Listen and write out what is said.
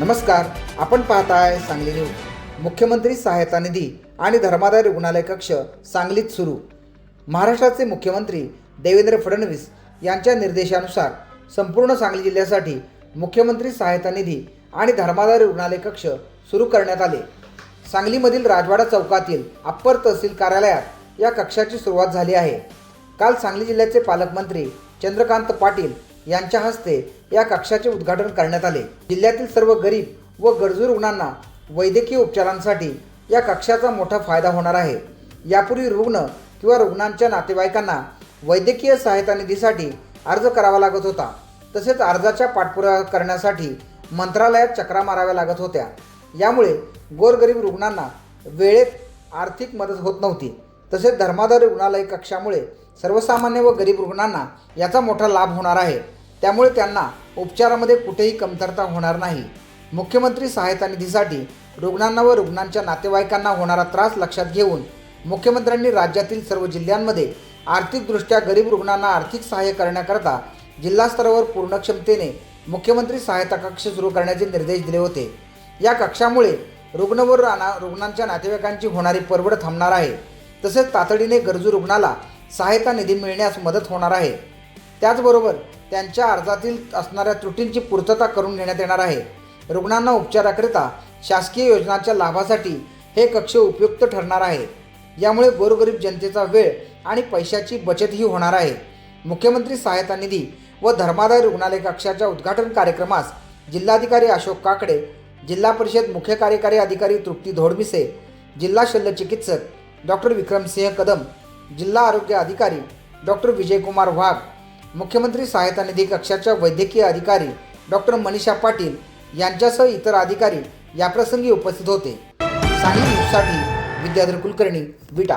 नमस्कार आपण पाहत आहे सांगली न्यूज. मुख्यमंत्री सहायता निधी आणि धर्मादाय रुग्णालय कक्ष सांगलीत सुरू. महाराष्ट्राचे मुख्यमंत्री देवेंद्र फडणवीस यांच्या निर्देशानुसार संपूर्ण सांगली जिल्ह्यासाठी मुख्यमंत्री सहायता निधी आणि धर्मादाय रुग्णालय कक्ष सुरू करण्यात आले. सांगलीमधील राजवाडा चौकातील अप्पर तहसील कार्यालयात या कक्षाची सुरुवात झाली आहे. काल सांगली जिल्ह्याचे पालकमंत्री चंद्रकांत पाटील यांच्या हस्ते या कक्षाचे उद्घाटन करण्यात आले. जिल्ह्यातील सर्व गरीब व गरजू रुग्णांना वैद्यकीय उपचारांसाठी या कक्षाचा मोठा फायदा होणार आहे. यापूर्वी रुग्ण किंवा रुग्णांच्या नातेवाईकांना वैद्यकीय सहायता निधीसाठी अर्ज करावा लागत होता. तसेच अर्जाच्या पाठपुरावा करण्यासाठी मंत्रालयात चक्रा माराव्या लागत होत्या. यामुळे गोरगरीब रुग्णांना वेळेत आर्थिक मदत होत नव्हती. तसेच धर्मादाय रुग्णालय कक्षामुळे सर्वसामान्य व गरीब रुग्णांना याचा मोठा लाभ होणार आहे. त्यामुळे त्यांना उपचारामध्ये कुठेही कमतरता होणार नाही. मुख्यमंत्री सहायता निधीसाठी रुग्णांना व रुग्णांच्या नातेवाईकांना होणारा त्रास लक्षात घेऊन मुख्यमंत्र्यांनी राज्यातील सर्व जिल्ह्यांमध्ये आर्थिकदृष्ट्या गरीब रुग्णांना आर्थिक सहाय्य करण्याकरता जिल्हास्तरावर पूर्ण क्षमतेने मुख्यमंत्री सहायता कक्ष सुरू करण्याचे निर्देश दिले होते. या कक्षामुळे रुग्णवर राहणार रुग्णांच्या नातेवाईकांची होणारी परवड थांबणार आहे. तसेच तातडीने गरजू रुग्णाला सहायता निधी मिळण्यास मदत होणार आहे. त्याचबरोबर त्यांच्या अर्जातील असणाऱ्या त्रुटींची पूर्तता करून घेण्यात येणार आहे. रुग्णांना उपचाराकरिता शासकीय योजनांच्या लाभासाठी हे कक्ष उपयुक्त ठरणार आहे. यामुळे गोरगरीब जनतेचा वेळ आणि पैशाची बचतही होणार आहे. मुख्यमंत्री सहायता निधी व धर्मादाय रुग्णालय कक्षाच्या उद्घाटन कार्यक्रमास जिल्हाधिकारी अशोक काकडे जिल्हा परिषद मुख्य कार्यकारी अधिकारी तृप्ती धोडमिसे जिल्हा शल्यचिकित्सक डॉक्टर विक्रमसिंह कदम जिल्हा आरोग्य अधिकारी डॉक्टर विजयकुमार वाघ मुख्यमंत्री सहायता निधी कक्षाच्या वैद्यकीय अधिकारी डॉक्टर मनीषा पाटील यांच्यासह इतर अधिकारी याप्रसंगी उपस्थित होते. सांगली न्यूजसाठी विद्याधर कुलकर्णी विटा.